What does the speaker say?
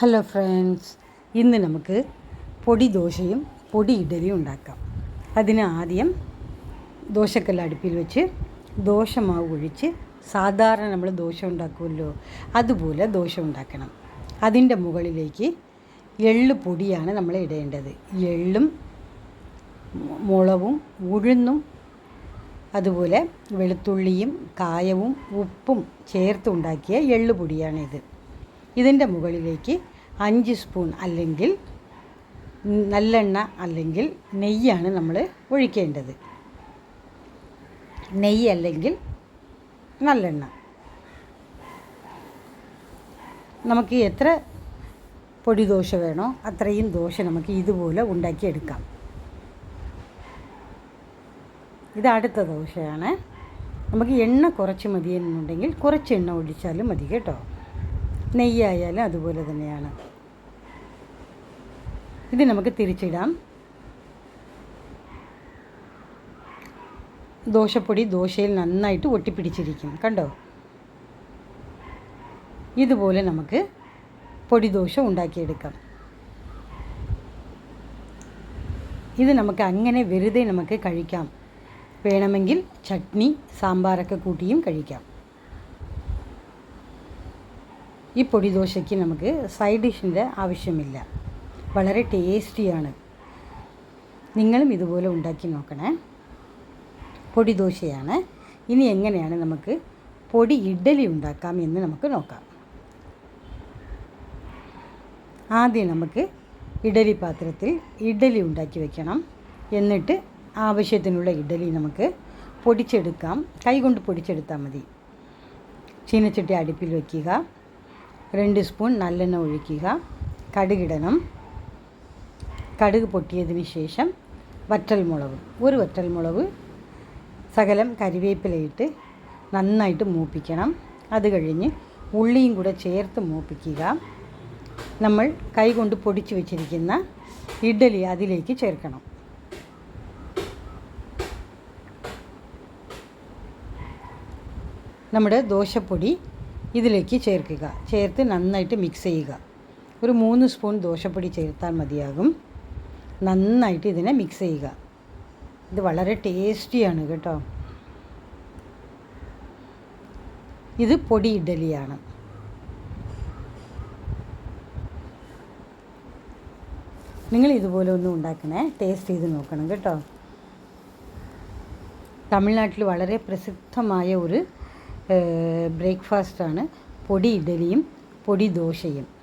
Hello friends ഇന്ന് നമുക്ക് പൊടി ദോശയും പൊടി ഇഡലിയും ഉണ്ടാക്കാം. അതിന് ആദ്യം ദോശക്കല്ല് അടുപ്പിൽ വെച്ച് ദോശമാവ് ഒഴിച്ച് സാധാരണ നമ്മൾ ദോശ ഉണ്ടാക്കുമല്ലോ അതുപോലെ ദോശ ഉണ്ടാക്കണം. അതിന്റെ മുകളിലേക്ക് എള്ള് പൊടിയാണ് നമ്മൾ ഇടേണ്ടത്. എള്ളും മുളവും ഉഴുന്നും അതുപോലെ വെളുത്തുള്ളിയും കായവും ഉപ്പും ചേർത്തുണ്ടാക്കിയ എള്ള് പൊടിയാണിത്. ഇതിന്റെ മുകളിലേക്ക് അഞ്ച് സ്പൂൺ അല്ലെങ്കിൽ നല്ലെണ്ണ അല്ലെങ്കിൽ നെയ്യാണ് നമ്മൾ ഒഴിക്കേണ്ടത്. നെയ്യ് അല്ലെങ്കിൽ നല്ലെണ്ണ. നമുക്ക് എത്ര പൊടി ദോശ വേണോ അത്രയും ദോശ നമുക്ക് ഇതുപോലെ ഉണ്ടാക്കിയെടുക്കാം. ഇത് അടുത്ത ദോശയാണ്. നമുക്ക് എണ്ണ കുറച്ച് മതി എന്നുണ്ടെങ്കിൽ കുറച്ച് എണ്ണ ഒഴിച്ചാലും മതി കേട്ടോ. നെയ്യായാലും അതുപോലെ തന്നെയാണ്. ഇത് നമുക്ക് തിരിച്ചിടാം. ദോശപ്പൊടി ദോശയിൽ നന്നായിട്ട് ഒട്ടിപ്പിടിച്ചിരിക്കും കണ്ടോ? ഇതുപോലെ നമുക്ക് പൊടി ദോശ ഉണ്ടാക്കിയെടുക്കാം. ഇത് നമുക്ക് അങ്ങനെ വെറുതെ നമുക്ക് കഴിക്കാം. വേണമെങ്കിൽ ചട്നി സാമ്പാറൊക്കെ കൂട്ടിയും കഴിക്കാം. ഈ പൊടി ദോശയ്ക്ക് നമുക്ക് സൈഡ് ഡിഷിന്റെ ആവശ്യമില്ല. വളരെ ടേസ്റ്റിയാണ്. നിങ്ങളും ഇതുപോലെ ഉണ്ടാക്കി നോക്കണേ. പൊടി ദോശയാണ് ഇനി എങ്ങനെയാണ് നമുക്ക് പൊടി ഇഡ്ഡലി ഉണ്ടാക്കാം എന്ന് നമുക്ക് നോക്കാം. ആദ്യം നമുക്ക് ഇഡലി പാത്രത്തിൽ ഇഡലി ഉണ്ടാക്കി വെക്കണം. എന്നിട്ട് ആവശ്യത്തിനുള്ള ഇഡലി നമുക്ക് പൊടിച്ചെടുക്കാം. കൈകൊണ്ട് പൊടിച്ചെടുത്താൽ മതി. ചീനച്ചട്ടി അടുപ്പിൽ വയ്ക്കുക. രണ്ട് സ്പൂൺ നല്ലെണ്ണ ഒഴിക്കുക. കടുകിടണം. കടുക് പൊട്ടിയതിന് ശേഷം വറ്റൽമുളക് ഒരു വറ്റൽമുളക് സകലം കരിവേപ്പിലയിട്ട് നന്നായിട്ട് മൂപ്പിക്കണം. അത് കഴിഞ്ഞ് ഉള്ളിയും കൂടെ ചേർത്ത് മൂപ്പിക്കുക. നമ്മൾ കൈകൊണ്ട് പൊടിച്ചു വെച്ചിരിക്കുന്ന ഇഡ്ഡലി അതിലേക്ക് ചേർക്കണം. നമ്മുടെ ദോശപ്പൊടി ഇതിലേക്ക് ചേർക്കുക. ചേർത്ത് നന്നായിട്ട് മിക്സ് ചെയ്യുക. ഒരു മൂന്ന് സ്പൂൺ ദോശപ്പൊടി ചേർത്താൽ മതിയാകും. നന്നായിട്ട് ഇതിനെ മിക്സ് ചെയ്യുക. ഇത് വളരെ ടേസ്റ്റിയാണ് കേട്ടോ. ഇത് പൊടി ഇഡലിയാണ്. നിങ്ങൾ ഇതുപോലെ ഒന്നും ഉണ്ടാക്കണേ ടേസ്റ്റ് ചെയ്ത് നോക്കണം കേട്ടോ. തമിഴ്നാട്ടിൽ വളരെ പ്രസിദ്ധമായ ഒരു ബ്രേക്ക്ഫാസ്റ്റാണ്. പൊടി ഇഡലിയും പൊടി ദോശയും.